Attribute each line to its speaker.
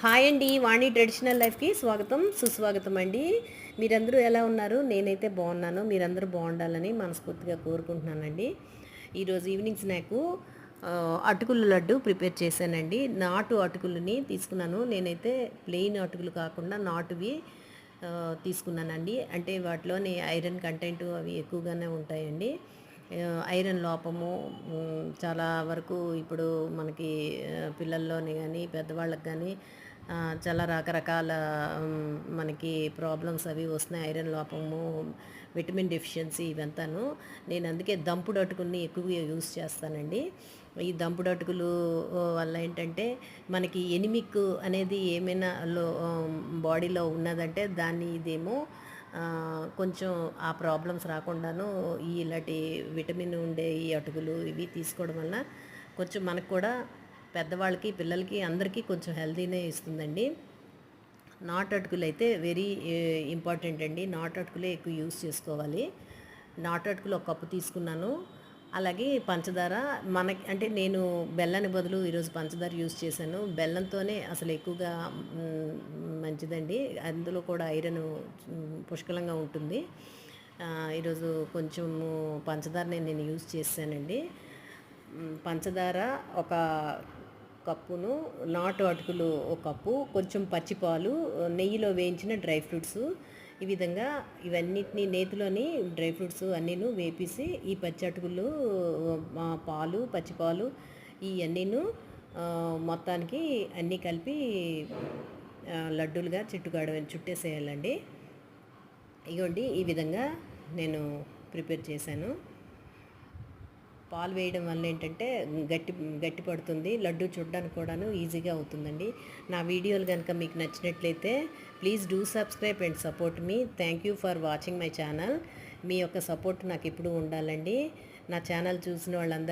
Speaker 1: Hi అండి వాణి traditional లైఫ్కి స్వాగతం సుస్వాగతం అండి. మీరందరూ ఎలా ఉన్నారు? నేనైతే బాగున్నాను. మీరందరూ బాగుండాలని మనస్ఫూర్తిగా కోరుకుంటున్నానండి. ఈరోజు ఈవినింగ్ స్నాక్ అటుకుల లడ్డు ప్రిపేర్ చేశానండి. నాటు అటుకులని తీసుకున్నాను. నేనైతే ప్లెయిన్ అటుకులు కాకుండా నాటువి తీసుకున్నానండి. అంటే వాటిలోని ఐరన్ కంటెంట్ అవి ఎక్కువగానే ఉంటాయండి. ఐరన్ లోపము చాలా వరకు ఇప్పుడు మనకి పిల్లల్లోని కానీ పెద్దవాళ్ళకి కానీ చాలా రకరకాల మనకి ప్రాబ్లమ్స్ అవి వస్తున్నాయి ఐరన్ లోపము విటమిన్ డెఫిషియన్సీ ఇవంతాను. నేను అందుకే దంపుడు అటుకుల్ని ఎక్కువగా యూస్ చేస్తానండి. ఈ దంపుడు అటుకులు వల్ల ఏంటంటే మనకి ఎనిమిక్ అనేది ఏమైనా లో బాడీలో ఉన్నదంటే దాన్ని ఇదేమో కొంచెం ఆ ప్రాబ్లమ్స్ రాకుండాను ఈ ఇలాంటి విటమిన్ ఉండే ఈ అటుకులు ఇవి తీసుకోవడం వల్ల కొంచెం మనకు కూడా పెద్దవాళ్ళకి పిల్లలకి అందరికీ కొంచెం హెల్తీనే ఇస్తుందండి. నాట్ అటుకులు అయితే వెరీ ఇంపార్టెంట్ అండి. నాట్ అటుకులే ఎక్కువ యూస్ చేసుకోవాలి. నాట్ అటుకులు ఒక కప్పు తీసుకున్నాను. అలాగే పంచదార మనకి అంటే నేను బెల్లాన్ని బదులు ఈరోజు పంచదార యూస్ చేశాను. బెల్లంతోనే అసలు ఎక్కువగా మంచిదండి. అందులో కూడా ఐరన్ పుష్కలంగా ఉంటుంది. ఈరోజు కొంచెము పంచదారని నేను యూస్ చేశానండి. పంచదార ఒక కప్పును నాటు అటుకులు ఒక కప్పు కొంచెం పచ్చిపాలు నెయ్యిలో వేయించిన డ్రై ఫ్రూట్స్ ఈ విధంగా ఇవన్నిటిని నేతిలోని డ్రై ఫ్రూట్స్ అన్నీను వేపేసి ఈ పచ్చి అటుకులు పాలు పచ్చిపాలు ఇవన్నీను మొత్తానికి అన్నీ కలిపి లడ్డూలుగా చుట్టుకాడ చుట్టేసేయాలండి. ఇగోండి ఈ విధంగా నేను ప్రిపేర్ చేశాను. పాలు వేయడం వల్ల ఏంటంటే గట్టి గట్టి పడుతుంది. లడ్డు చూడడానికి కూడాను ఈజీగా అవుతుందండి. నా వీడియోలు కనుక మీకు నచ్చినట్లయితే please do subscribe and support me. Thank you for watching my channel. మీ యొక్క సపోర్ట్ నాకు ఎప్పుడు ఉండాలండి. నా ఛానల్ చూసిన వాళ్ళందరూ